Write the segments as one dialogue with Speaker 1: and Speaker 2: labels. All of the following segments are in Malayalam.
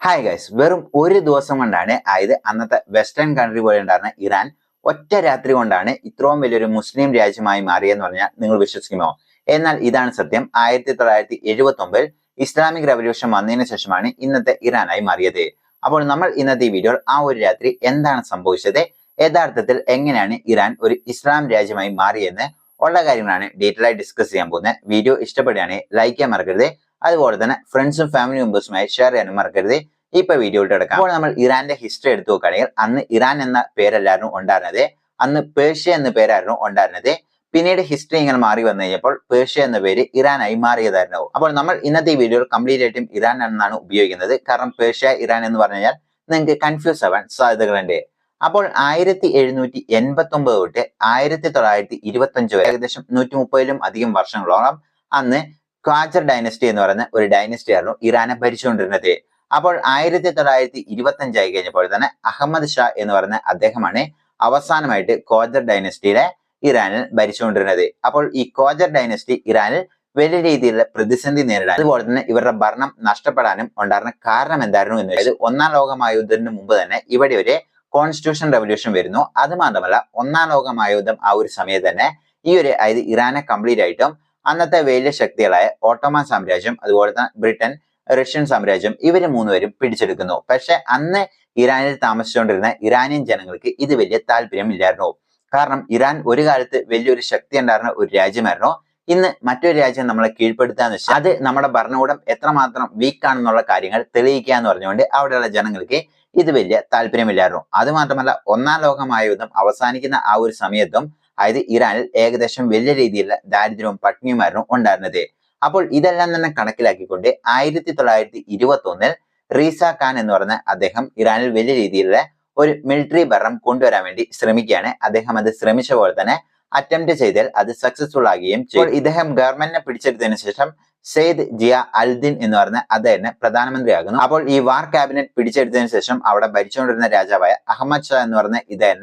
Speaker 1: ഹായ് ഗൈസ് വെറും ഒരു ദിവസം കൊണ്ടാണ് അതായത് അന്നത്തെ വെസ്റ്റേൺ കൺട്രി പോലെ ഉണ്ടായിരുന്ന ഇറാൻ ഒറ്റ രാത്രി കൊണ്ടാണ് ഇത്രയും വലിയൊരു മുസ്ലിം രാജ്യമായി മാറിയെന്ന് പറഞ്ഞാൽ നിങ്ങൾ വിശ്വസിക്കുമോ? എന്നാൽ ഇതാണ് സത്യം. ആയിരത്തി തൊള്ളായിരത്തി എഴുപത്തി ഒമ്പതിൽ ഇസ്ലാമിക് റവല്യൂഷൻ വന്നതിന് ശേഷമാണ് ഇന്നത്തെ ഇറാനായി മാറിയത്. അപ്പോൾ നമ്മൾ ഇന്നത്തെ ഈ വീഡിയോയിൽ ആ ഒരു രാത്രി എന്താണ് സംഭവിച്ചത്? യഥാർത്ഥത്തിൽ എങ്ങനെയാണ് ഇറാൻ ഒരു ഇസ്ലാം രാജ്യമായി മാറിയെന്ന് ഉള്ള കാര്യങ്ങളാണ് ഡീറ്റെയിൽ ആയി ഡിസ്കസ് ചെയ്യാൻ പോകുന്നത്. വീഡിയോ ഇഷ്ടപ്പെടുകയാണെങ്കിൽ ലൈക്ക് ചെയ്യാൻ മറക്കരുത്. അതുപോലെ തന്നെ ഫ്രണ്ട്സും ഫാമിലി മെമ്പേഴ്സുമായി ഷെയർ ചെയ്യാനും മറക്കരുത്. ഇപ്പൊ വീഡിയോ എടുക്കാം അപ്പോൾ നമ്മൾ ഇറാന്റെ ഹിസ്റ്ററി എടുത്തു നോക്കുകയാണെങ്കിൽ അന്ന് ഇറാൻ എന്ന പേരല്ലായിരുന്നു ഉണ്ടായിരുന്നത്. അന്ന് പേർഷ്യ എന്ന പേരായിരുന്നു ഉണ്ടായിരുന്നത്. പിന്നീട് ഹിസ്റ്ററി ഇങ്ങനെ മാറി വന്നു കഴിഞ്ഞപ്പോൾ പേർഷ്യ എന്ന പേര് ഇറാനായി മാറിയതായിരുന്നു. അപ്പോൾ നമ്മൾ ഇന്നത്തെ വീഡിയോയിൽ കംപ്ലീറ്റ് ആയിട്ടും ഇറാൻ എന്നാണ് ഉപയോഗിക്കുന്നത്. കാരണം പേർഷ്യ ഇറാൻ എന്ന് പറഞ്ഞു കഴിഞ്ഞാൽ നിങ്ങൾക്ക് കൺഫ്യൂസ് ആവാൻ സാധ്യതകളുണ്ട്. അപ്പോൾ ആയിരത്തി എഴുന്നൂറ്റി എൺപത്തി ഒമ്പത് തൊട്ട് ആയിരത്തി തൊള്ളായിരത്തി ഇരുപത്തി അഞ്ച് വരെ ഏകദേശം നൂറ്റി മുപ്പതിലും അധികം വർഷങ്ങളോളം അന്ന് ക്വാജർ ഡൈനസ്റ്റി എന്ന് പറയുന്ന ഒരു ഡൈനസ്റ്റി ആയിരുന്നു ഇറാനെ ഭരിച്ചുകൊണ്ടിരുന്നത്. അപ്പോൾ ആയിരത്തി തൊള്ളായിരത്തി ഇരുപത്തി അഞ്ചായി കഴിഞ്ഞപ്പോൾ തന്നെ അഹമ്മദ് ഷാ എന്ന് പറയുന്ന അദ്ദേഹമാണ് അവസാനമായിട്ട് കോജർ ഡൈനസ്റ്റിയിലെ ഇറാനിൽ ഭരിച്ചുകൊണ്ടിരുന്നത്. അപ്പോൾ ഈ കോജർ ഡൈനസ്റ്റി ഇറാനിൽ വലിയ രീതിയിലുള്ള പ്രതിസന്ധി നേരിടാൻ അതുപോലെ തന്നെ ഇവരുടെ ഭരണം നഷ്ടപ്പെടാനും ഉണ്ടായിരുന്ന കാരണം എന്തായിരുന്നു എന്ന് വെച്ചാൽ ഒന്നാം ലോക മഹായുദ്ധത്തിന് മുമ്പ് തന്നെ ഇവിടെ ഒരു കോൺസ്റ്റിറ്റ്യൂഷൻ റെവല്യൂഷൻ വരുന്നു. അത് മാത്രമല്ല ഒന്നാം ലോക മഹായുദ്ധം ആ ഒരു സമയത്ത് തന്നെ ഈ ഒരു അതായത് ഇറാനെ കംപ്ലീറ്റ് ആയിട്ടും അന്നത്തെ വലിയ ശക്തികളായ ഓട്ടോമൻ സാമ്രാജ്യം അതുപോലെ തന്നെ ബ്രിട്ടൻ റഷ്യൻ സാമ്രാജ്യം ഇവർ മൂന്നുപേരും പിടിച്ചെടുക്കുന്നു. പക്ഷെ അന്ന് ഇറാനിൽ താമസിച്ചുകൊണ്ടിരുന്ന ഇറാനിയൻ ജനങ്ങൾക്ക് ഇത് വലിയ താല്പര്യമില്ലായിരുന്നു. കാരണം ഇറാൻ ഒരു കാലത്ത് വലിയൊരു ശക്തി ഉണ്ടായിരുന്ന ഒരു രാജ്യമായിരുന്നു. ഇന്ന് മറ്റൊരു രാജ്യം നമ്മളെ കീഴ്പ്പെടുത്താന്ന് വെച്ചാൽ അത് നമ്മുടെ ഭരണകൂടം എത്രമാത്രം വീക്ക് ആണെന്നുള്ള കാര്യങ്ങൾ തെളിയിക്കുക എന്ന് പറഞ്ഞുകൊണ്ട് അവിടെയുള്ള ജനങ്ങൾക്ക് ഇത് വലിയ താല്പര്യമില്ലായിരുന്നു. അത് മാത്രമല്ല ഒന്നാം ലോകമായതും അവസാനിക്കുന്ന ആ ഒരു സമയത്തും അതായത് ഇറാനിൽ ഏകദേശം വലിയ രീതിയിലുള്ള ദാരിദ്ര്യവും പട്ടിണിയുമായിരുന്നു ഉണ്ടായിരുന്നത്. അപ്പോൾ ഇതെല്ലാം തന്നെ കണക്കിലാക്കിക്കൊണ്ട് ആയിരത്തി തൊള്ളായിരത്തി ഇരുപത്തി ഒന്നിൽ റീസ ഖാൻ എന്ന് പറഞ്ഞ അദ്ദേഹം ഇറാനിൽ വലിയ രീതിയിലുള്ള ഒരു മിലിറ്ററി ഭരണം കൊണ്ടുവരാൻ വേണ്ടി ശ്രമിക്കുകയാണ്. അദ്ദേഹം അത് ശ്രമിച്ച പോലെ തന്നെ അറ്റംപ്റ്റ് ചെയ്താൽ അത് സക്സസ്ഫുൾ ആകുകയും ചെയ്യും ഇദ്ദേഹം ഗവൺമെന്റിനെ പിടിച്ചെടുത്തതിനു ശേഷം സെയ്ദ് ജിയ അൽദിൻ എന്ന് പറഞ്ഞ അദ്ദേഹം പ്രധാനമന്ത്രിയാകുന്നു. അപ്പോൾ ഈ വാർ ക്യാബിനറ്റ് പിടിച്ചെടുത്തതിനു ശേഷം അവിടെ ഭരിച്ചുകൊണ്ടിരുന്ന രാജാവായ അഹമ്മദ് ഷാ എന്ന് പറഞ്ഞ ഇദ്ദേഹം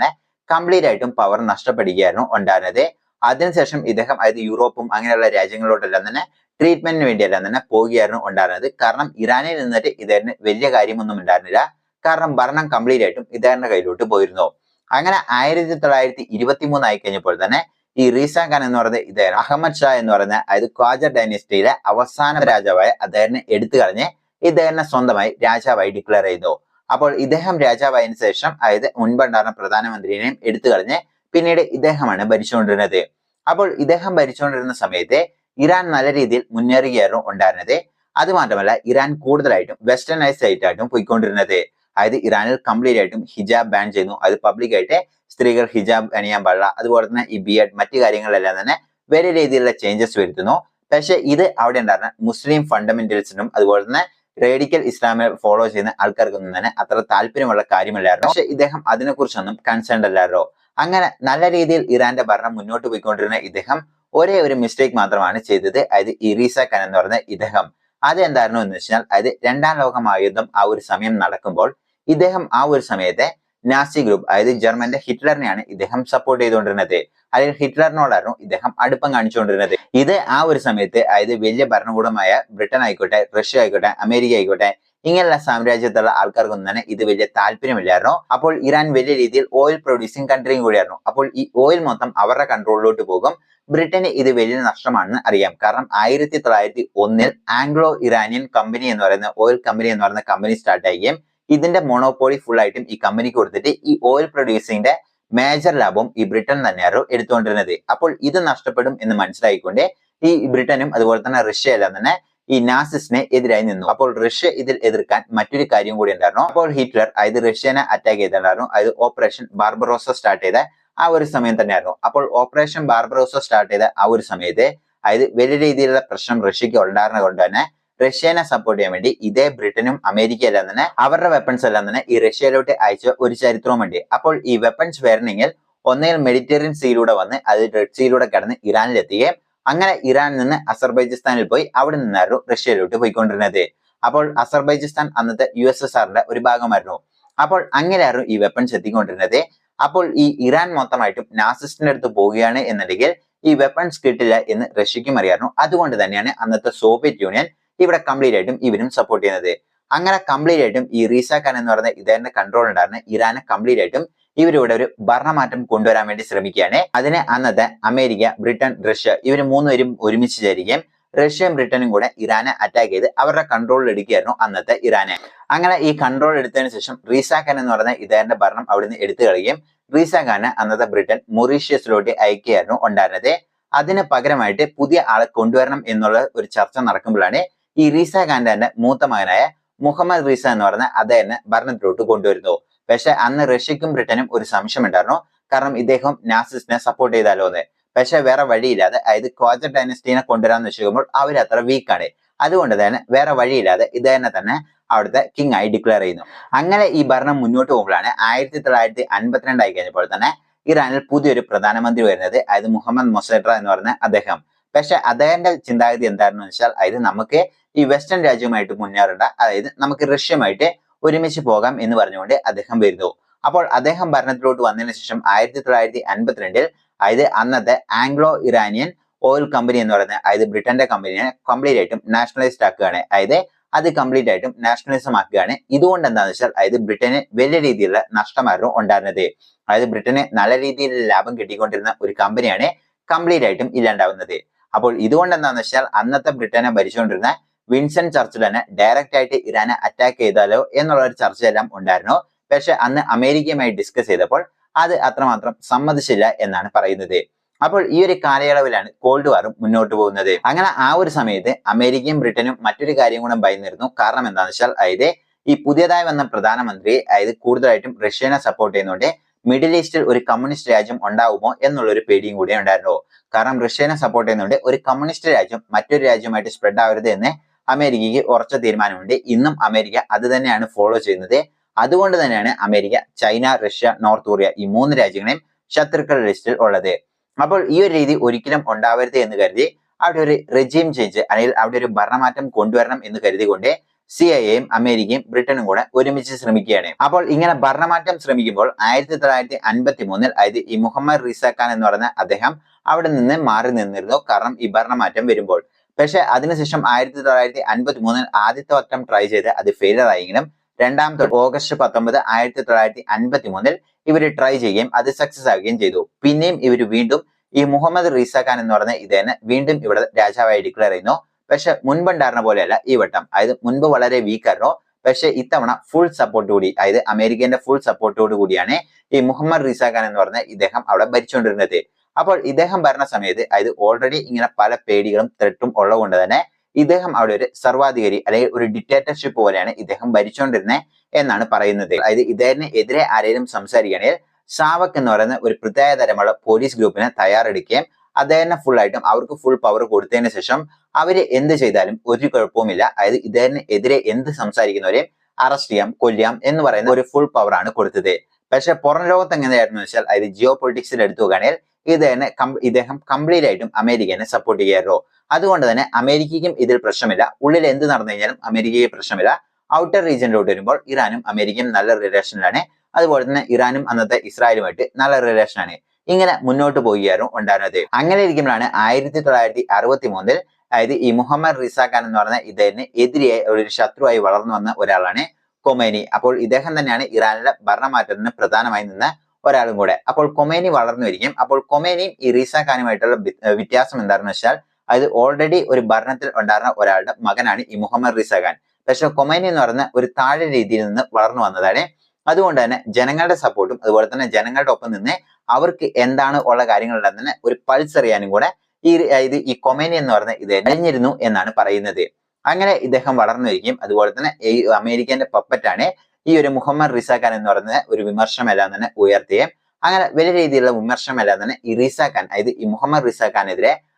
Speaker 1: കംപ്ലീറ്റ് ആയിട്ടും പവർ നഷ്ടപ്പെടുകയായിരുന്നു ഉണ്ടായിരുന്നത്. അതിനുശേഷം ഇദ്ദേഹം അതായത് യൂറോപ്പും അങ്ങനെയുള്ള രാജ്യങ്ങളിലോട്ടെല്ലാം തന്നെ ട്രീറ്റ്മെന്റിന് വേണ്ടിയെല്ലാം തന്നെ പോവുകയായിരുന്നു ഉണ്ടായിരുന്നത്. കാരണം ഇറാനിൽ നിന്നിട്ട് ഇദ്ദേഹത്തിന് വലിയ കാര്യമൊന്നും ഉണ്ടായിരുന്നില്ല. കാരണം ഭരണം കംപ്ലീറ്റ് ആയിട്ടും ഇദ്ദേഹത്തിന്റെ കയ്യിലോട്ട് പോയിരുന്നു. അങ്ങനെ ആയിരത്തി തൊള്ളായിരത്തി ഇരുപത്തി മൂന്ന് ആയി കഴിഞ്ഞപ്പോൾ തന്നെ ഈ റീസാ ഖാൻ എന്ന് പറയുന്നത് ഇദ്ദേഹം അഹമ്മദ് ഷാ എന്ന് പറയുന്ന അതായത് ക്വാജർ ഡൈനസ്റ്റിയിലെ അവസാന രാജാവായ അദ്ദേഹത്തിനെ എടുത്തു കളഞ്ഞ് ഇദ്ദേഹത്തിനെ സ്വന്തമായി രാജാവായി ഡിക്ലെയർ ചെയ്തു അപ്പോൾ ഇദ്ദേഹം രാജാവായതിനു ശേഷം അതായത് മുൻപുണ്ടായിരുന്ന പ്രധാനമന്ത്രിയെയും എടുത്തു കളഞ്ഞ് പിന്നീട് ഇദ്ദേഹമാണ് ഭരിച്ചുകൊണ്ടിരുന്നത്. അപ്പോൾ ഇദ്ദേഹം ഭരിച്ചുകൊണ്ടിരുന്ന സമയത്ത് ഇറാൻ നല്ല രീതിയിൽ മുന്നേറുകയായിരുന്നു ഉണ്ടായിരുന്നത്. അത് മാത്രമല്ല ഇറാൻ കൂടുതലായിട്ടും വെസ്റ്റേണൈസ് ആയിട്ടായിട്ടും പോയിക്കൊണ്ടിരുന്നത്. അതായത് ഇറാനിൽ കംപ്ലീറ്റ് ആയിട്ടും ഹിജാബ് ബാൻ ചെയ്യുന്നു അത് പബ്ലിക് ആയിട്ട് സ്ത്രീകൾ ഹിജാബ് അണിയാൻ പാടില്ല. അതുപോലെ തന്നെ ഈ ബി എഡ് മറ്റു കാര്യങ്ങളെല്ലാം തന്നെ വലിയ രീതിയിലുള്ള ചേഞ്ചസ് വരുത്തുന്നു. പക്ഷെ ഇത് അവിടെ ഉണ്ടായിരുന്ന മുസ്ലിം ഫണ്ടമെന്റൽസിനും അതുപോലെ തന്നെ റേഡിക്കൽ ഇസ്ലാമിനെ ഫോളോ ചെയ്യുന്ന ആൾക്കാർക്കൊന്നും തന്നെ അത്ര താല്പര്യമുള്ള കാര്യമല്ലായിരുന്നു. പക്ഷെ ഇദ്ദേഹം അതിനെക്കുറിച്ചൊന്നും കൺസേൺ അല്ലായിരുന്നു. അങ്ങനെ നല്ല രീതിയിൽ ഇറാന്റെ ഭരണം മുന്നോട്ട് പോയിക്കൊണ്ടിരുന്ന ഇദ്ദേഹം ഒരേ ഒരു മിസ്റ്റേക്ക് മാത്രമാണ് ചെയ്തത്. അതായത് ഇറീസ ഖൻ എന്ന് പറഞ്ഞ ഇദ്ദേഹം. അതെന്തായിരുന്നു എന്ന് വെച്ചാൽ അതായത് രണ്ടാം ലോകമായുദ്ധം ആ ഒരു സമയം നടക്കുമ്പോൾ ഇദ്ദേഹം ആ ഒരു സമയത്തെ നാസി ഗ്രൂപ്പ് അതായത് ജർമ്മന്റെ ഹിറ്റ്ലറിനെയാണ് ഇദ്ദേഹം സപ്പോർട്ട് ചെയ്തുകൊണ്ടിരുന്നത്. അല്ലെങ്കിൽ ഹിറ്റ്ലറിനോടായിരുന്നു ഇദ്ദേഹം അടുപ്പം കാണിച്ചുകൊണ്ടിരുന്നത്. ഇത് ആ ഒരു സമയത്ത് അതായത് വലിയ ഭരണകൂടമായ ബ്രിട്ടൻ ആയിക്കോട്ടെ റഷ്യ ആയിക്കോട്ടെ അമേരിക്ക ആയിക്കോട്ടെ ഇങ്ങനെയുള്ള സാമ്രാജ്യത്തുള്ള ആൾക്കാർക്കൊന്നും തന്നെ ഇത് വലിയ താല്പര്യമില്ലായിരുന്നു. അപ്പോൾ ഇറാൻ വലിയ രീതിയിൽ ഓയിൽ പ്രൊഡ്യൂസിങ് കൺട്രിയും കൂടിയായിരുന്നു. അപ്പോൾ ഈ ഓയിൽ മൊത്തം അവരുടെ കൺട്രോളിലോട്ട് പോകും. ബ്രിട്ടന് ഇത് വലിയ നഷ്ടമാണെന്ന് അറിയാം. കാരണം ആയിരത്തി തൊള്ളായിരത്തി ഒന്നിൽ ആംഗ്ലോ ഇറാനിയൻ കമ്പനി എന്ന് പറയുന്ന ഓയിൽ കമ്പനി എന്ന് പറയുന്ന കമ്പനി സ്റ്റാർട്ട് ആവുകയും ഇതിന്റെ മോണോപോളി ഫുൾ ആയിട്ടും ഈ കമ്പനിക്ക് കൊടുത്തിട്ട് ഈ ഓയിൽ പ്രൊഡ്യൂസിന്റെ മേജർ ലാഭം ഈ ബ്രിട്ടൻ തന്നെയായിരുന്നു എടുത്തുകൊണ്ടിരുന്നത്. അപ്പോൾ ഇത് നഷ്ടപ്പെടും എന്ന് മനസ്സിലായിക്കൊണ്ട് ഈ ബ്രിട്ടനും അതുപോലെ തന്നെ റഷ്യ എല്ലാം തന്നെ ഈ നാസിസിനെ എതിരായി നിന്നു. അപ്പോൾ റഷ്യ ഇതിൽ എതിർക്കാൻ മറ്റൊരു കാര്യം കൂടി ഉണ്ടായിരുന്നു. അപ്പോൾ ഹിറ്റ്ലർ അതായത് റഷ്യനെ അറ്റാക്ക് ചെയ്തിട്ടുണ്ടായിരുന്നു. അതായത് ഓപ്പറേഷൻ ബാർബറോസ സ്റ്റാർട്ട് ചെയ്ത ആ ഒരു സമയം തന്നെയായിരുന്നു. അപ്പോൾ ഓപ്പറേഷൻ ബാർബറോസ സ്റ്റാർട്ട് ചെയ്ത ആ ഒരു സമയത്ത് അതായത് വലിയ രീതിയിലുള്ള പ്രശ്നം റഷ്യക്ക് ഉണ്ടായിരുന്നത് കൊണ്ട് തന്നെ റഷ്യനെ സപ്പോർട്ട് ചെയ്യാൻ വേണ്ടി ഇതേ ബ്രിട്ടനും അമേരിക്ക തന്നെ അവരുടെ വെപ്പൺസ് എല്ലാം തന്നെ ഈ റഷ്യയിലോട്ട് അയച്ച ഒരു ചരിത്രവുമുണ്ട് അപ്പോൾ ഈ വെപ്പൺസ് വരണമെങ്കിൽ ഒന്നേൽ മെഡിറ്ററേനിയൻ സീയിലൂടെ വന്ന് അത് റെഡ് സീയിലൂടെ കടന്ന് ഇറാനിലെത്തുകയും അങ്ങനെ ഇറാനിൽ നിന്ന് അസർബൈജിസ്ഥാനിൽ പോയി അവിടെ നിന്നായിരുന്നു റഷ്യയിലോട്ട് പോയിക്കൊണ്ടിരുന്നത്. അപ്പോൾ അസർബൈജിസ്ഥാൻ അന്നത്തെ യു എസ് എസ് ആറിന്റെ ഒരു ഭാഗമായിരുന്നു. അപ്പോൾ അങ്ങനെയായിരുന്നു ഈ വെപ്പൺസ് എത്തിക്കൊണ്ടിരുന്നത്. അപ്പോൾ ഈ ഇറാൻ മൊത്തമായിട്ടും നാസിസ്റ്റിന്റെ അടുത്ത് പോവുകയാണ് എന്നുണ്ടെങ്കിൽ ഈ വെപ്പൺസ് കിട്ടില്ല എന്ന് റഷ്യക്കും അറിയായിരുന്നു അതുകൊണ്ട് തന്നെയാണ് അന്നത്തെ സോവിയറ്റ് യൂണിയൻ ഇവിടെ കംപ്ലീറ്റ് ആയിട്ടും ഇവരും സപ്പോർട്ട് ചെയ്യുന്നത്. അങ്ങനെ കംപ്ലീറ്റ് ആയിട്ടും ഈ റീസ ഖാൻ എന്ന് പറയുന്ന ഇദ്ദേഹത്തിന്റെ കൺട്രോൾ ഉണ്ടായിരുന്ന ഇറാനെ കംപ്ലീറ്റ് ആയിട്ടും ഇവരിവിടെ ഒരു ഭരണമാറ്റം കൊണ്ടുവരാൻ വേണ്ടി ശ്രമിക്കുകയാണ്. അതിന് അന്നത്തെ അമേരിക്ക ബ്രിട്ടൻ റഷ്യ ഇവർ മൂന്നുപേരും ഒരുമിച്ച് ചേരുകയും റഷ്യയും ബ്രിട്ടനും കൂടെ ഇറാനെ അറ്റാക്ക് ചെയ്ത് അവരുടെ കൺട്രോളിൽ എടുക്കുകയായിരുന്നു അന്നത്തെ ഇറാനെ. അങ്ങനെ ഈ കൺട്രോൾ എടുത്തതിന് ശേഷം റീസ ഖാൻ എന്ന് പറയുന്ന ഇദ്ദേഹത്തിന്റെ ഭരണം അവിടുന്ന് എടുത്തു കളയുകയും റീസ ഖാനെ അന്നത്തെ ബ്രിട്ടൻ മൊറീഷ്യസിലോട്ട് അയക്കുകയായിരുന്നു ഉണ്ടായിരുന്നത്. അതിന് പകരമായിട്ട് പുതിയ ആളെ കൊണ്ടുവരണം എന്നുള്ള ഒരു ചർച്ച നടക്കുമ്പോഴാണ് ഈ റീസ ഖാന്റെ മൂത്ത മകനായ മുഹമ്മദ് റീസ എന്ന് പറഞ്ഞ അദ്ദേഹം ഭരണത്തിലോട്ട് കൊണ്ടുവരുന്നു. പക്ഷെ അന്ന് റഷ്യക്കും ബ്രിട്ടനും ഒരു സംശയം ഉണ്ടായിരുന്നു. കാരണം ഇദ്ദേഹം നാസിസ്റ്റിനെ സപ്പോർട്ട് ചെയ്താലോ എന്ന്. പക്ഷെ വേറെ വഴിയില്ലാതെ അതായത് ക്വാജർ ഡൈനസ്റ്റിനെ കൊണ്ടുവരാന്ന് വെച്ചുമ്പോൾ അവർ അത്ര വീക്കാണ് അതുകൊണ്ട് തന്നെ വേറെ വഴിയില്ലാതെ ഇദ്ദേഹനെ തന്നെ അവിടുത്തെ കിങ് ആയി ഡിക്ലെയർ ചെയ്യുന്നു. അങ്ങനെ ഈ ഭരണം മുന്നോട്ട് പോകുമ്പോഴാണ് ആയിരത്തി തൊള്ളായിരത്തി അൻപത്തിരണ്ടായി കഴിഞ്ഞപ്പോൾ തന്നെ ഇറാനിൽ പുതിയൊരു പ്രധാനമന്ത്രി വരുന്നത് അതായത് മുഹമ്മദ് മൊസൈഡ്ര എന്ന് പറഞ്ഞ അദ്ദേഹം. പക്ഷെ അദ്ദേഹത്തിന്റെ ചിന്താഗതി എന്തായിരുന്നു വെച്ചാൽ അതായത് നമുക്ക് ഈ വെസ്റ്റേൺ രാജ്യവുമായിട്ട് മുന്നേറേണ്ട അതായത് നമുക്ക് റഷ്യയുമായിട്ട് ഒരുമിച്ച് പോകാം എന്ന് പറഞ്ഞുകൊണ്ട് അദ്ദേഹം വരുന്നു. അപ്പോൾ അദ്ദേഹം ഭരണത്തിലോട്ട് വന്നതിന് ശേഷം ആയിരത്തി തൊള്ളായിരത്തി അൻപത്തിരണ്ടിൽ അതായത് അന്നത്തെ ആംഗ്ലോ ഇറാനിയൻ ഓയിൽ കമ്പനി എന്ന് പറയുന്ന അതായത് ബ്രിട്ടന്റെ കമ്പനിയെ കംപ്ലീറ്റ് ആയിട്ടും നാഷണലൈസ്ഡ് ആക്കുകയാണ്. അതായത് അത് കംപ്ലീറ്റ് ആയിട്ടും നാഷണലിസം ആക്കുകയാണ് ഇതുകൊണ്ട് എന്താണെന്ന് വെച്ചാൽ അതായത് ബ്രിട്ടന് വലിയ രീതിയിലുള്ള നഷ്ടമായിരുന്നു ഉണ്ടായിരുന്നത്. അതായത് ബ്രിട്ടന് നല്ല രീതിയിൽ ലാഭം കിട്ടിക്കൊണ്ടിരുന്ന ഒരു കമ്പനിയാണ് കംപ്ലീറ്റ് ആയിട്ടും ഇല്ലാണ്ടാവുന്നത്. അപ്പോൾ ഇതുകൊണ്ട് എന്താണെന്ന് വെച്ചാൽ അന്നത്തെ ബ്രിട്ടനെ ഭരിച്ചുകൊണ്ടിരുന്ന വിൻസൺ ചർച്ചിൽ തന്നെ ഡയറക്റ്റ് ആയിട്ട് ഇറാനെ അറ്റാക്ക് ചെയ്താലോ എന്നുള്ള ഒരു ചർച്ചയെല്ലാം ഉണ്ടായിരുന്നു. പക്ഷെ അന്ന് അമേരിക്കയുമായി ഡിസ്കസ് ചെയ്തപ്പോൾ അത് അത്രമാത്രം സമ്മതിച്ചില്ല എന്നാണ് പറയുന്നത്. അപ്പോൾ ഈ ഒരു കാലയളവിലാണ് കോൾഡ് വാറും മുന്നോട്ട് പോകുന്നത്. അങ്ങനെ ആ ഒരു സമയത്ത് അമേരിക്കയും ബ്രിട്ടനും മറ്റൊരു കാര്യം കൂടെ ഭയന്നിരുന്നു. കാരണം എന്താണെന്ന് വെച്ചാൽ അതായത് ഈ പുതിയതായി വന്ന പ്രധാനമന്ത്രി അതായത് കൂടുതലായിട്ടും റഷ്യനെ സപ്പോർട്ട് ചെയ്യുന്നുണ്ട് മിഡിൽ ഈസ്റ്റിൽ ഒരു കമ്മ്യൂണിസ്റ്റ് രാജ്യം ഉണ്ടാവുമോ എന്നുള്ള ഒരു പേടിയും കൂടി ഉണ്ടായിരുന്നു. കാരണം റഷ്യനെ സപ്പോർട്ട് ചെയ്യുന്നുണ്ട് ഒരു കമ്മ്യൂണിസ്റ്റ് രാജ്യം മറ്റൊരു രാജ്യമായിട്ട് സ്പ്രെഡ് ആവരുത് എന്ന് അമേരിക്കയ്ക്ക് ഉറച്ച തീരുമാനമുണ്ട്. ഇന്നും അമേരിക്ക അത് തന്നെയാണ് ഫോളോ ചെയ്യുന്നത്. അതുകൊണ്ട് തന്നെയാണ് America China Russia North Korea ഈ മൂന്ന് രാജ്യങ്ങളെയും ശത്രുക്കളുടെ ലിസ്റ്റിൽ ഉള്ളത്. അപ്പോൾ ഈ ഒരു രീതി ഒരിക്കലും ഉണ്ടാവരുത് എന്ന് കരുതി അവിടെ ഒരു റെജീം ചേഞ്ച് അല്ലെങ്കിൽ അവിടെ ഒരു ഭരണമാറ്റം കൊണ്ടുവരണം എന്ന് കരുതിക്കൊണ്ട് സി ഐ എയും അമേരിക്കയും ബ്രിട്ടനും കൂടെ ഒരുമിച്ച് ശ്രമിക്കുകയാണ്. അപ്പോൾ ഇങ്ങനെ ഭരണമാറ്റം ശ്രമിക്കുമ്പോൾ ആയിരത്തി തൊള്ളായിരത്തി അൻപത്തി മൂന്നിൽ അതായത് ഈ മുഹമ്മദ് റിസ ഖാൻ എന്ന് പറഞ്ഞ അദ്ദേഹം അവിടെ നിന്ന് മാറി നിന്നിരുന്നു. കാരണം ഈ ഭരണമാറ്റം വരുമ്പോൾ. പക്ഷേ അതിനുശേഷം ആയിരത്തി തൊള്ളായിരത്തി അൻപത്തി മൂന്നിൽ ആദ്യത്തെ വട്ടം ട്രൈ ചെയ്ത് അത് ഫെയിലർ ആയെങ്കിലും രണ്ടാമത്തെ ഓഗസ്റ്റ് പത്തൊമ്പത് ആയിരത്തി തൊള്ളായിരത്തി അൻപത്തി മൂന്നിൽ ഇവർ ട്രൈ ചെയ്യുകയും അത് സക്സസ് ആവുകയും ചെയ്തു. പിന്നെയും ഇവർ വീണ്ടും ഈ മുഹമ്മദ് റീസ ഖാൻ എന്ന് പറഞ്ഞ ഇതേനെ വീണ്ടും ഇവിടെ രാജാവായി ഡിക്ലെയർ ചെയ്യുന്നു. പക്ഷെ മുൻപുണ്ടായിരുന്ന പോലെയല്ല ഈ വട്ടം. അതായത് മുൻപ് വളരെ വീക്ക് ആയിരുന്നു. പക്ഷെ ഇത്തവണ ഫുൾ സപ്പോർട്ട് കൂടി അതായത് അമേരിക്കന്റെ ഫുൾ സപ്പോർട്ടോട് കൂടിയാണ് ഈ മുഹമ്മദ് റീസ ഖാൻ എന്ന് പറഞ്ഞ ഇദ്ദേഹം അവിടെ ഭരിച്ചുകൊണ്ടിരുന്നത്. അപ്പോൾ ഇദ്ദേഹം ഭരണ സമയത്ത് അതായത് ഓൾറെഡി ഇങ്ങനെ പല പേടികളും ത്രെട്ടും ഉള്ളതുകൊണ്ട് തന്നെ ഇദ്ദേഹം അവിടെ ഒരു സർവാധികാരി അല്ലെങ്കിൽ ഒരു ഡിക്റ്റേറ്റർഷിപ്പ് പോലെയാണ് ഇദ്ദേഹം ഭരിച്ചുകൊണ്ടിരുന്നത് എന്നാണ് പറയുന്നത്. അതായത് ഇദ്ദേഹത്തിന് എതിരെ ആരെങ്കിലും സംസാരിക്കുകയാണെങ്കിൽ സാവക് എന്ന് പറയുന്ന ഒരു പ്രത്യേക തരമുള്ള പോലീസ് ഗ്രൂപ്പിനെ തയ്യാറെടുക്കുകയും അദ്ദേഹത്തിന് ഫുൾ ആയിട്ടും അവർക്ക് ഫുൾ പവർ കൊടുത്തതിന് ശേഷം അവർ എന്ത് ചെയ്താലും ഒരു കുഴപ്പവുമില്ല. അതായത് ഇദ്ദേഹത്തിന് എതിരെ എന്ത് സംസാരിക്കുന്നവരെ അറസ്റ്റ് ചെയ്യാം കൊല്ലാം എന്ന് പറയുന്ന ഒരു ഫുൾ പവറാണ് കൊടുത്തത്. പക്ഷെ പുറം ലോകത്ത് എങ്ങനെയായിരുന്നു വെച്ചാൽ അതായത് ജിയോ പൊളിറ്റിക്സിൽ എടുത്തു നോക്കുകയാണെങ്കിൽ ഇദ്ദേഹനെ ഇദ്ദേഹം കംപ്ലീറ്റ് ആയിട്ടും അമേരിക്കനെ സപ്പോർട്ട് ചെയ്യാറോ അതുകൊണ്ട് തന്നെ അമേരിക്കയ്ക്കും ഇതിൽ പ്രശ്നമില്ല. ഉള്ളിൽ എന്ത് നടന്നു കഴിഞ്ഞാലും അമേരിക്കയ്ക്ക് പ്രശ്നമില്ല. ഔട്ടർ റീജിയനിലോട്ട് വരുമ്പോൾ ഇറാനും അമേരിക്കയും നല്ല റിലേഷനിലാണ് അതുപോലെ തന്നെ ഇറാനും അന്നത്തെ ഇസ്രായേലുമായിട്ട് നല്ല റിലേഷനാണ് ഇങ്ങനെ മുന്നോട്ട് പോവുകയായിരുന്നു ഉണ്ടായിരുന്നത്. അങ്ങനെ ഇരിക്കുമ്പോഴാണ് ആയിരത്തി തൊള്ളായിരത്തി അറുപത്തി മൂന്നിൽ അതായത് ഈ മുഹമ്മദ് റിസ ഖാൻ എന്ന് പറഞ്ഞ ഇദ്ദേഹത്തിന് എതിരെയായി ഒരു ശത്രുവായി വളർന്നു വന്ന ഒരാളാണ് കൊമേനി. അപ്പോൾ ഇദ്ദേഹം തന്നെയാണ് ഇറാനിലെ ഭരണമാറ്റത്തിന് പ്രധാനമായി നിന്ന ഒരാളും കൂടെ. അപ്പോൾ കൊമേനി വളർന്നു വരികയും അപ്പോൾ കൊമേനിയും ഈ റീസ ഖാനുമായിട്ടുള്ള വ്യത്യാസം എന്താണെന്ന് വെച്ചാൽ അതായത് ഓൾറെഡി ഒരു ഭരണത്തിൽ ഉണ്ടായിരുന്ന ഒരാളുടെ മകനാണ് ഈ മുഹമ്മദ് റിസ ഖാൻ. പക്ഷെ കൊമേനി എന്ന് പറയുന്ന ഒരു താഴെ രീതിയിൽ നിന്ന് വളർന്നു വന്നതാണ്. അതുകൊണ്ട് തന്നെ ജനങ്ങളുടെ സപ്പോർട്ടും അതുപോലെ തന്നെ ജനങ്ങളുടെ ഒപ്പം നിന്ന് അവർക്ക് എന്താണ് ഉള്ള കാര്യങ്ങളുണ്ടെന്ന് തന്നെ ഒരു പൾസ് അറിയാനും കൂടെ ഈ ഇത് ഈ കൊമേനി എന്ന് പറഞ്ഞ ഇത് കഴിഞ്ഞിരുന്നു എന്നാണ് പറയുന്നത്. അങ്ങനെ ഇദ്ദേഹം വളർന്നു വരികയും അതുപോലെ തന്നെ ഈ അമേരിക്കന്റെ പപ്പറ്റാണ് ഈ ഒരു മുഹമ്മദ് റിസ ഖാൻ എന്ന് പറയുന്ന ഒരു വിമർശനമെല്ലാം തന്നെ ഉയർത്തുകയും അങ്ങനെ വലിയ രീതിയിലുള്ള വിമർശനമെല്ലാം തന്നെ ഈ റിസ ഖാൻ അതായത് ഈ മുഹമ്മദ് റിസ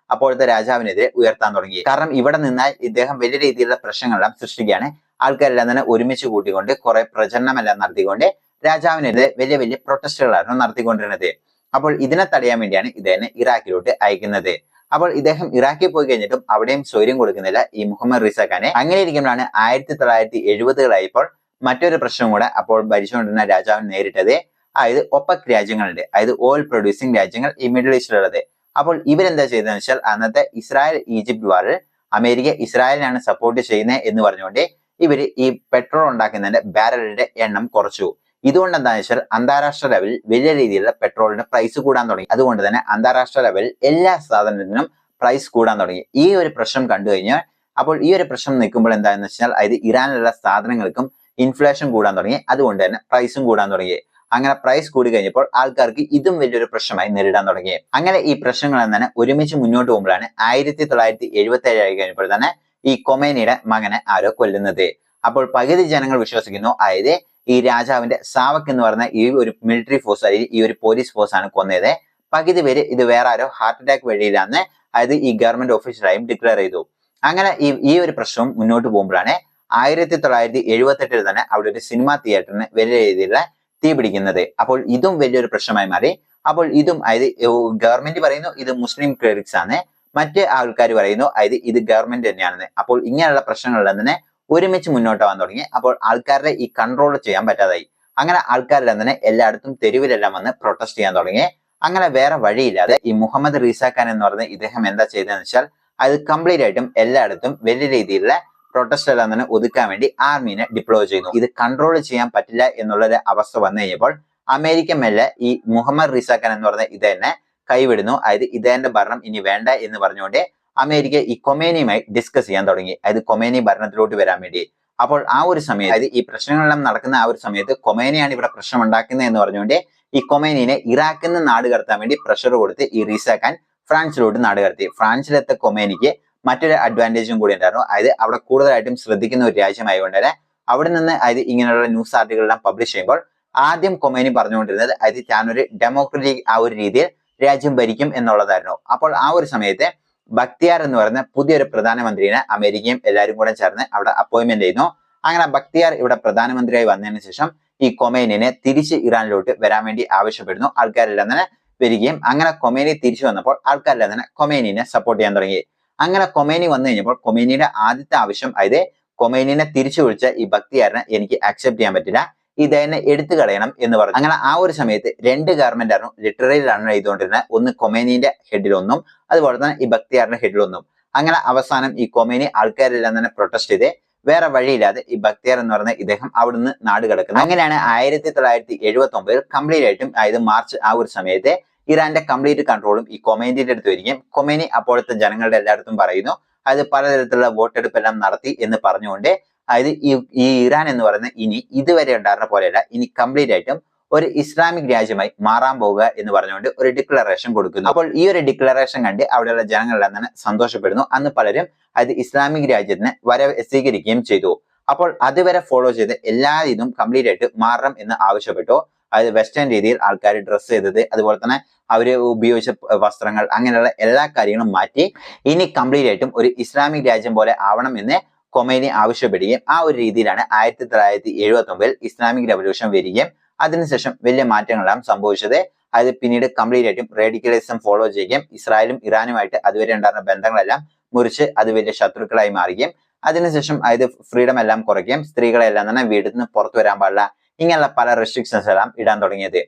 Speaker 1: അപ്പോഴത്തെ രാജാവിനെതിരെ ഉയർത്താൻ തുടങ്ങി. കാരണം ഇവിടെ നിന്നാൽ ഇദ്ദേഹം വലിയ രീതിയിലുള്ള പ്രശ്നങ്ങളെല്ലാം സൃഷ്ടിക്കുകയാണ്. ആൾക്കാരെല്ലാം തന്നെ ഒരുമിച്ച് കൂട്ടിക്കൊണ്ട് കുറെ പ്രചരണമെല്ലാം നടത്തിക്കൊണ്ട് രാജാവിനെതിരെ വലിയ വലിയ പ്രൊട്ടസ്റ്റുകളായിരുന്നു നടത്തിക്കൊണ്ടിരുന്നത്. അപ്പോൾ ഇതിനെ തടയാൻ വേണ്ടിയാണ് ഇദ്ദേഹം ഇറാഖിലോട്ട് അയക്കുന്നത്. അപ്പോൾ ഇദ്ദേഹം ഇറാഖിൽ പോയി കഴിഞ്ഞിട്ടും അവിടെയും സ്വൈര്യം കൊടുക്കുന്നില്ല ഈ മുഹമ്മദ് റിസ ഖാനെ അങ്ങനെ ഇരിക്കുമ്പോഴാണ് ആയിരത്തി തൊള്ളായിരത്തി എഴുപതുകളായപ്പോൾ മറ്റൊരു പ്രശ്നം കൂടെ അപ്പോൾ ഭരിച്ചുകൊണ്ടിരുന്ന രാജാവിന് നേരിട്ടത്. അതായത് ഒപ്പക് രാജ്യങ്ങളുണ്ട്. അതായത് ഓയിൽ പ്രൊഡ്യൂസിങ് രാജ്യങ്ങൾ ഈ മിഡിൽ ഈസ്റ്റിലുള്ളത് അപ്പോൾ ഇവരെന്താ ചെയ്തതെന്ന് വെച്ചാൽ അന്നത്തെ ഇസ്രായേൽ ഈജിപ്ത് വാറിൽ അമേരിക്ക ഇസ്രായേലിനാണ് സപ്പോർട്ട് ചെയ്യുന്നത് എന്ന് പറഞ്ഞുകൊണ്ട് ഇവർ ഈ പെട്രോൾ ഉണ്ടാക്കുന്നതിന്റെ ബാരലിന്റെ എണ്ണം കുറച്ചു. ഇതുകൊണ്ട് എന്താണെന്ന് വെച്ചാൽ അന്താരാഷ്ട്ര ലെവലിൽ വലിയ രീതിയിലുള്ള പെട്രോളിന് പ്രൈസ് കൂടാൻ തുടങ്ങി. അതുകൊണ്ട് തന്നെ അന്താരാഷ്ട്ര ലെവലിൽ എല്ലാ സാധനത്തിനും പ്രൈസ് കൂടാൻ തുടങ്ങി. ഈ ഒരു പ്രശ്നം കണ്ടു കഴിഞ്ഞാൽ അപ്പോൾ ഈ ഒരു പ്രശ്നം നിൽക്കുമ്പോൾ എന്താണെന്ന് വെച്ചാൽ അതായത് ഇറാനിലുള്ള സാധനങ്ങൾക്കും ഇൻഫ്ലേഷൻ കൂടാൻ തുടങ്ങി. അതുകൊണ്ട് തന്നെ പ്രൈസും കൂടാൻ തുടങ്ങി. അങ്ങനെ പ്രൈസ് കൂടി കഴിഞ്ഞപ്പോൾ ആൾക്കാർക്ക് ഇതും വലിയൊരു പ്രശ്നമായി നേരിടാൻ തുടങ്ങി. അങ്ങനെ ഈ പ്രശ്നങ്ങൾ തന്നെ ഒരുമിച്ച് മുന്നോട്ട് പോകുമ്പോഴാണ് ആയിരത്തി തൊള്ളായിരത്തി എഴുപത്തി ഏഴ് ആയി കഴിഞ്ഞപ്പോൾ തന്നെ ഈ കൊമേനിയുടെ മകനെ ആരോ കൊല്ലുന്നത്. അപ്പോൾ പകുതി ജനങ്ങൾ വിശ്വസിക്കുന്നു. അതായത് ഈ രാജാവിന്റെ സാവക് എന്ന് പറയുന്ന ഈ ഒരു മിലിറ്ററി ഫോഴ്സ് അല്ലെങ്കിൽ ഈ ഒരു പോലീസ് ഫോഴ്സ് ആണ് കൊന്നത്. പകുതി പേര് ഇത് വേറെ ആരോ ഹാർട്ട് അറ്റാക്ക് വഴിയിലാന്ന് അതായത് ഈ ഗവൺമെന്റ് ഓഫീസറായും ഡിക്ലെയർ ചെയ്തു. അങ്ങനെ ഈ ഈ ഒരു പ്രശ്നം മുന്നോട്ട് പോകുമ്പോഴാണ് ആയിരത്തി തൊള്ളായിരത്തി എഴുപത്തി എട്ടിൽ തന്നെ അവിടെ ഒരു സിനിമാ തിയേറ്ററിന് വലിയ രീതിയിലുള്ള തീ പിടിക്കുന്നത്. അപ്പോൾ ഇതും വലിയൊരു പ്രശ്നമായി മാറി. അപ്പോൾ ഇതും അതായത് ഗവൺമെന്റ് പറയുന്നു ഇത് മുസ്ലിം ക്ലിനിക്സ് ആണ്. മറ്റ് ആൾക്കാർ പറയുന്നു അതായത് ഇത് ഗവൺമെന്റ് തന്നെയാണെന്ന്. അപ്പോൾ ഇങ്ങനെയുള്ള പ്രശ്നങ്ങളെല്ലാം തന്നെ ഒരുമിച്ച് മുന്നോട്ട് പോകാൻ തുടങ്ങി. അപ്പോൾ ആൾക്കാരുടെ ഈ കൺട്രോൾ ചെയ്യാൻ പറ്റാതായി. അങ്ങനെ ആൾക്കാരെല്ലാം തന്നെ എല്ലായിടത്തും തെരുവിലെല്ലാം വന്ന് പ്രൊട്ടസ്റ്റ് ചെയ്യാൻ തുടങ്ങി. അങ്ങനെ വേറെ വഴിയില്ലാതെ ഈ മുഹമ്മദ് റീസ ഖാൻ എന്ന് പറയുന്ന ഇദ്ദേഹം എന്താ ചെയ്തതെന്ന് വെച്ചാൽ അത് കംപ്ലീറ്റ് ആയിട്ടും എല്ലായിടത്തും വലിയ രീതിയിലുള്ള പ്രൊട്ടസ്റ്റ് എല്ലാം തന്നെ ഒതുക്കാൻ വേണ്ടി ആർമീനെ ഡിപ്ലോയ് ചെയ്യുന്നു. ഇത് കൺട്രോൾ ചെയ്യാൻ പറ്റില്ല എന്നുള്ളൊരു അവസ്ഥ വന്നു കഴിഞ്ഞപ്പോൾ അമേരിക്ക മെല്ലെ ഈ മുഹമ്മദ് റിസാഖാൻ എന്ന് പറയുന്ന ഇതെന്നെ കൈവിടുന്നു. അതായത് ഇദ്ദേഹത്തിന്റെ ഭരണം ഇനി വേണ്ട എന്ന് പറഞ്ഞുകൊണ്ട് അമേരിക്ക ഈ കൊമേനിയുമായി ഡിസ്കസ് ചെയ്യാൻ തുടങ്ങി. അതായത് കൊമേനി ഭരണത്തിലോട്ട് വരാൻ വേണ്ടി. അപ്പോൾ ആ ഒരു സമയത്ത് അതായത് ഈ പ്രശ്നങ്ങളെല്ലാം നടക്കുന്ന ആ ഒരു സമയത്ത് കൊമേനിയാണ് ഇവിടെ പ്രശ്നം ഉണ്ടാക്കുന്നത് എന്ന് പറഞ്ഞുകൊണ്ട് ഈ കൊമേനിനെ ഇറാഖിൽ നിന്ന് നാട് കടത്താൻ വേണ്ടി പ്രഷർ കൊടുത്ത് ഈ റീസാക്കാൻ ഫ്രാൻസിലോട്ട് നാട് കടത്തി. ഫ്രാൻസിലെത്ത കൊമേനിക്ക് മറ്റൊരു അഡ്വാന്റേജും കൂടി ഉണ്ടായിരുന്നു. അതായത് അവിടെ കൂടുതലായിട്ടും ശ്രദ്ധിക്കുന്ന ഒരു രാജ്യമായതുകൊണ്ട് തന്നെ അവിടെ നിന്ന് അതായത് ഇങ്ങനെയുള്ള ന്യൂസ് ആർട്ടിക്കിളെല്ലാം പബ്ലിഷ് ചെയ്യുമ്പോൾ ആദ്യം കൊമേനി പറഞ്ഞുകൊണ്ടിരുന്നത് അതായത് താനൊരു ഡെമോക്രറ്റിക് ആ ഒരു രീതിയിൽ രാജ്യം ഭരിക്കും എന്നുള്ളതായിരുന്നു. അപ്പോൾ ആ ഒരു സമയത്ത് ബക്തിയാർ എന്ന് പറയുന്ന പുതിയൊരു പ്രധാനമന്ത്രിനെ അമേരിക്കയും എല്ലാവരും കൂടെ ചേർന്ന് അവിടെ അപ്പോയിന്റ്മെന്റ് ചെയ്യുന്നു. അങ്ങനെ ബക്തിയാർ ഇവിടെ പ്രധാനമന്ത്രിയായി വന്നതിന് ശേഷം ഈ കൊമേനിനെ തിരിച്ച് ഇറാനിലോട്ട് വരാൻ വേണ്ടി ആവശ്യപ്പെടുന്നു. ആൾക്കാരെല്ലാം തന്നെ വരികയും അങ്ങനെ കൊമേനി തിരിച്ചു വന്നപ്പോൾ ആൾക്കാരെല്ലാം തന്നെ കൊമേനിനെ സപ്പോർട്ട് ചെയ്യാൻ തുടങ്ങി. അങ്ങനെ കൊമേനി വന്നു കഴിഞ്ഞപ്പോൾ കൊമേനിയുടെ ആദ്യത്തെ ആവശ്യം അതായത് കൊമേനിനെ തിരിച്ചു വിളിച്ച ഈ ഭക്തിയാരനെ എനിക്ക് അക്സെപ്റ്റ് ചെയ്യാൻ പറ്റില്ല. ഇതന്നെ എടുത്തു കളയണം എന്ന് പറഞ്ഞു. അങ്ങനെ ആ ഒരു സമയത്ത് രണ്ട് ഗവൺമെന്റ് ആയിരുന്നു ലിറ്ററലി റൺ ചെയ്തുകൊണ്ടിരുന്നത് ഒന്ന് കൊമേനിന്റെ ഹെഡിലൊന്നും അതുപോലെ തന്നെ ഈ ഭക്തിയാറിന്റെ ഹെഡിലൊന്നും അങ്ങനെ അവസാനം ഈ കൊമേനി ആൾക്കാരെല്ലാം തന്നെ പ്രൊട്ടസ്റ്റ് ചെയ്ത് വേറെ വഴിയില്ലാതെ ഈ ബക്തിയാർ എന്ന് പറഞ്ഞ ഇദ്ദേഹം അവിടുന്ന് നാട് കിടക്കുന്നത് അങ്ങനെയാണ് ആയിരത്തി തൊള്ളായിരത്തി എഴുപത്തി ഒമ്പതിൽ കംപ്ലീറ്റ് ആയിട്ടും അതായത് മാർച്ച് ആ ഒരു സമയത്ത് ഇറാന്റെ കംപ്ലീറ്റ് കൺട്രോളും ഈ കൊമേനിയുടെ അടുത്ത് വരികയും കൊമേനി അപ്പോഴത്തെ ജനങ്ങളുടെ എല്ലായിടത്തും പറയുന്നു അതായത് പലതരത്തിലുള്ള വോട്ടെടുപ്പ് എല്ലാം നടത്തി എന്ന് പറഞ്ഞുകൊണ്ട് അതായത് ഈ ഇറാൻ എന്ന് പറയുന്ന ഇനി ഇതുവരെ ഉണ്ടായിരുന്ന പോലെയല്ല ഇനി കംപ്ലീറ്റ് ആയിട്ടും ഒരു ഇസ്ലാമിക് രാജ്യമായി മാറാൻ പോവുക എന്ന് പറഞ്ഞുകൊണ്ട് ഒരു ഡിക്ലറേഷൻ കൊടുക്കുന്നു. അപ്പോൾ ഈ ഒരു ഡിക്ലറേഷൻ കണ്ട് അവിടെയുള്ള ജനങ്ങളെല്ലാം തന്നെ സന്തോഷപ്പെടുന്നു. അന്ന് പലരും അത് ഇസ്ലാമിക് രാജ്യത്തിന് വര സ്വീകരിക്കുകയും ചെയ്തു. അപ്പോൾ അതുവരെ ഫോളോ ചെയ്ത് എല്ലാ ഇതും കംപ്ലീറ്റ് ആയിട്ട് മാറണം എന്ന് ആവശ്യപ്പെട്ടു അതായത് വെസ്റ്റേൺ രീതിയിൽ ആൾക്കാർ ഡ്രസ്സ് ചെയ്തത് അതുപോലെ തന്നെ അവർ ഉപയോഗിച്ച വസ്ത്രങ്ങൾ അങ്ങനെയുള്ള എല്ലാ കാര്യങ്ങളും മാറ്റി ഇനി കംപ്ലീറ്റ് ആയിട്ടും ഒരു ഇസ്ലാമിക് രാജ്യം പോലെ ആവണം എന്ന് കൊമേനി ആവശ്യപ്പെടുകയും ആ ഒരു രീതിയിലാണ് ആയിരത്തി തൊള്ളായിരത്തി എഴുപത്തി ഒമ്പതിൽ ഇസ്ലാമിക് റവല്യൂഷൻ വരികയും അതിനുശേഷം വലിയ മാറ്റങ്ങളാണ് സംഭവിച്ചത്. അത് പിന്നീട് കംപ്ലീറ്റ് ആയിട്ടും റേഡിക്കലിസം ഫോളോ ചെയ്യുകയും ഇസ്രായേലും ഇറാനുമായിട്ട് അതുവരെ ഉണ്ടായിരുന്ന ബന്ധങ്ങളെല്ലാം മുറിച്ച് അത് വലിയ ശത്രുക്കളായി മാറുകയും അതിനുശേഷം അതായത് ഫ്രീഡം എല്ലാം കുറയ്ക്കുകയും സ്ത്രീകളെല്ലാം തന്നെ വീട്ടിൽ നിന്ന് പുറത്തു വരാൻ പാടില്ല. ഇങ്ങനെയുള്ള പല റെസ്ട്രിക്ഷൻസ് എല്ലാം ഇടാൻ തുടങ്ങിയത്.